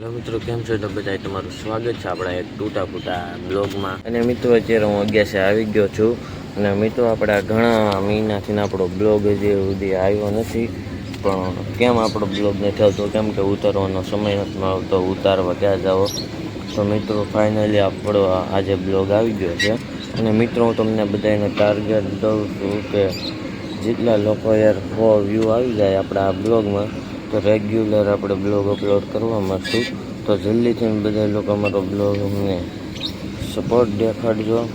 Hello મિત્રો, કેમ છો? તો બધા તમારું સ્વાગત છે આપણા એક તૂટા ફૂટા બ્લોગમાં. અને મિત્રો, અત્યારે હું અગિયારસે આવી ગયો છું. અને મિત્રો, આપણા ઘણા મહિનાથી આપણો બ્લોગ હજી સુધી આવ્યો નથી. પણ કેમ આપણો બ્લોગ નથી આવતો? કેમ કે ઉતારવાનો સમય નથી મળતો? ઉતારવા ક્યાં જાઓ? તો મિત્રો ફાઇનલી આપણો આજે બ્લોગ આવી ગયો છે. અને મિત્રો, હું તમને બધાને ટાર્ગેટ દઉં છું કે જેટલા લોકો યાર સો વ્યૂ આવી જાય આપણા આ બ્લોગમાં તો રેગ્યુલર આપણે બ્લોગ અપલોડ કરવા માંગશું. તો જલ્દીથી બધા લોકો અમારો બ્લોગ અમને સપોર્ટ દેખાડજો.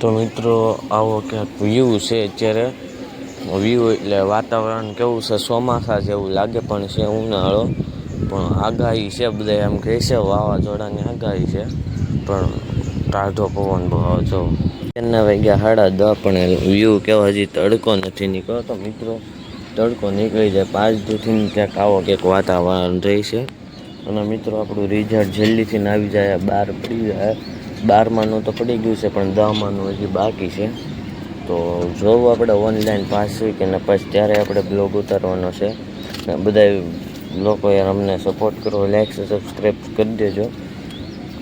તો મિત્રો, આવો ક્યાંક વ્યૂ છે અત્યારે. વ્યૂ એટલે વાતાવરણ કેવું છે? ચોમાસા જેવું લાગે પણ છે ઉનાળો. પણ આગાહી છે બધા એમ કહે છે, વાવાઝોડાની આગાહી છે. પણ ટાઢો પવન બહુ જો એના વાગ્યા સાડા દસ પણ વ્યૂ કેવો હજી તડકો નથી નીકળ્યો તો મિત્રો. તડકો નીકળી જાય, પાંચ દૂધથી ક્યાંક આવો ક્યાંક વાતાવરણ રહેશે અને મિત્રો, આપણું રિઝલ્ટ જલ્દીથી આવી જાય બાર પડી જાય. બારમાનું તો પડી ગયું છે, પણ દહમાનું હજી બાકી છે. તો જોવું આપણે ઓનલાઈન પાસ હોય કે ને, પછી ત્યારે આપણે બ્લોગ ઉતારવાનો છે. બધા લોકો યાર અમને સપોર્ટ કરો લાઈક સબસ્ક્રાઈબ કરી દેજો.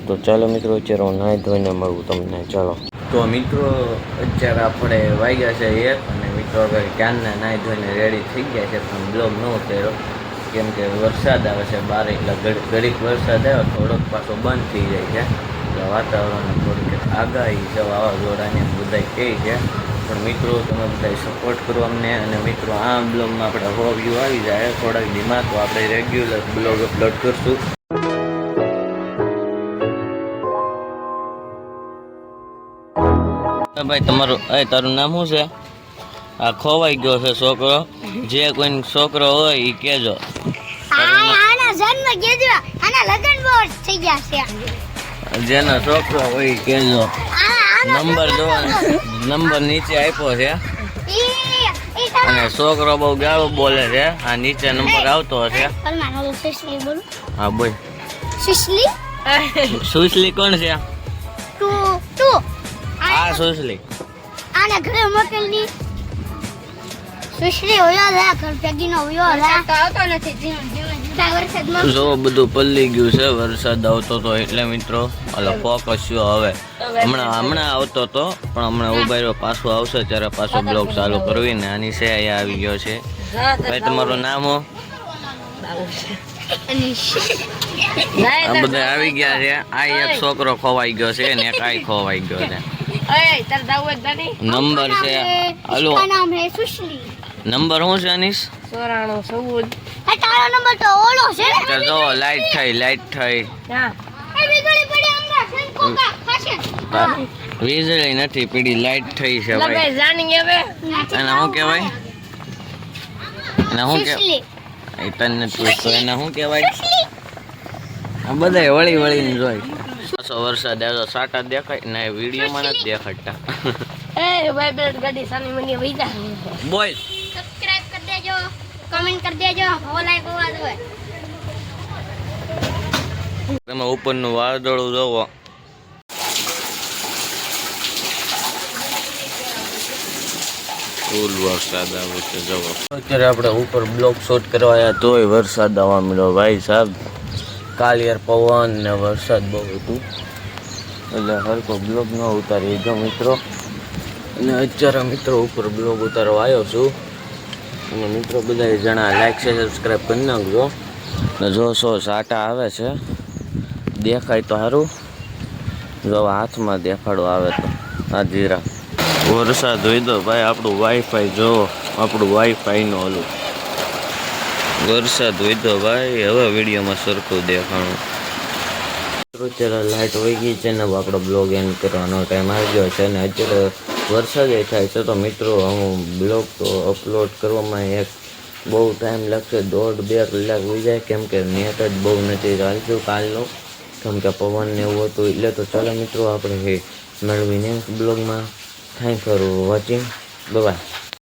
તો ચાલો મિત્રો, અત્યારે હું નાહી ધોઈને મળું તમને. ચાલો. તો મિત્રો, અત્યારે આપણે વાગ્યા છે એક અને મિત્રો, હવે ક્યારના નાહી ધોઈને રેડી થઈ ગયા છે, પણ બ્લોગ ન ઉતાર્યો કેમ કે વરસાદ આવે છે બાર, એટલે ઘડી- ઘડીક વરસાદ આવ્યો, થોડોક પાછો બંધ થઈ જાય છે. એટલે વાતાવરણ થોડીક આગાહી છે, વાવાઝોડાની બધા કહે છે. પણ મિત્રો, તમે બધા સપોર્ટ કરો અમને, અને મિત્રો, આ બ્લોગમાં આપણે હો વ્યૂ આવી જાય. થોડાક દિમાગ તો આપણે રેગ્યુલર બ્લોગ અપલોડ કરશું. ભાઈ, તમારું, એ, તારું નામ શું છે? આ ખોવાઈ ગયો છે છોકરો. જે કોઈ છોકરો હોય એ કહેજો આના જન્મ કેજો. આના લગન બહુ થઈ ગયા છે. જેનો છોકરો હોય કેજો. નંબર જો નંબર નીચે આપ્યો છે. અને છોકરો બહુ ગાળો બોલે છે. આ નીચે નંબર આવતો હશે હા બોલ. સુશલી સુશલી કોણ છે? તું તું. આ સુશલી આના ઘરે મોકલની. જો બધું પલ્લી ગયું છે વરસાદ આવતો હતો એટલે મિત્રો એટલે ફોકસ હવે. હમણાં હમણાં આવતો હતો પણ હમણાં ઊભા પાછો આવશે ત્યારે પાછો બ્લોગ ચાલુ કરવી આની છે અહીંયા આવી ગયો છે. ભાઈ તમારું નામ આ બધા આવી ગયા છે. આ એક છોકરો ખોવાઈ ગયો છે ને એક ખોવાઈ ગયો છે. નંબર છે. હલો. નામ હે નંબર શું છે અનીશ હે તારો નંબર તો ઓલો છે ને? જો લાઈટ થઈ લાઈટ થઈ. એ વીજળી પડી હમણાં સેન્કો ખાશે? વીજળી નથી પીડી લાઈટ થઈ છે ભાઈ. એને શું કહેવાય? અને શું કે સુશલી. એ તને પૂછતો એને શું કહેવાય? આ બધાય વળી વળીને જોઈ સો વરસાદ આવ્યો સાટા દેખાય ને વિડીયોમાં નથી દેખાડતા. બોલ. સબસ્ક્રાઇબ કરી દેજો કમેન્ટ કરી દેજો હો લાઈક હોવા દો તમે ઉપરનું વાદળું જોવો. ફૂલ વરસાદ આવે છે અત્યારે આપણે ઉપર બ્લોક શૂટ કરવા તોય વરસાદ આવવા મળ્યો ભાઈ સાહેબ કાલિયર પવન ને વરસાદ બહુ હતું. એટલે હરકો બ્લોગ ન ઉતારી જો મિત્રો, અને અત્યારે મિત્રો ઉપર બ્લોગ ઉતારવા આવ્યો છું. અને મિત્રો બધા જણા લાઈક છે સબસ્ક્રાઈબ કરી નાખજો. જો સો સાટા આવે છે, દેખાય તો સારું જો હાથમાં દેખાડો આવે તો, આ જીરા. વરસાદ હોય ભાઈ, આપણું વાઈફાઈ જો, આપણું વાઈફાઈનું ઓલું વરસાદ હોય ભાઈ, હવે વિડીયોમાં સરખું દેખાણું. અત્યારે લાઇટ વહી ગઈ છે ને આપણો બ્લોગ એન્ડ કરવાનો ટાઈમ આવી ગયો છે ને, અત્યારે વરસાદ એ થાય છે. તો મિત્રો, હું બ્લોગ તો અપલોડ કરવામાં એક બહુ ટાઈમ લાગશે. દોઢ બે કલાક હોઈ જાય. કેમ કે નેટ જ બહુ નથી ચાલતું કાલનું. કેમ કે પવન ને એવું હતું. એટલે તો ચાલો મિત્રો, આપણે મેળવીને બ્લોગમાં થેન્ક ફોર વોચિંગ બાય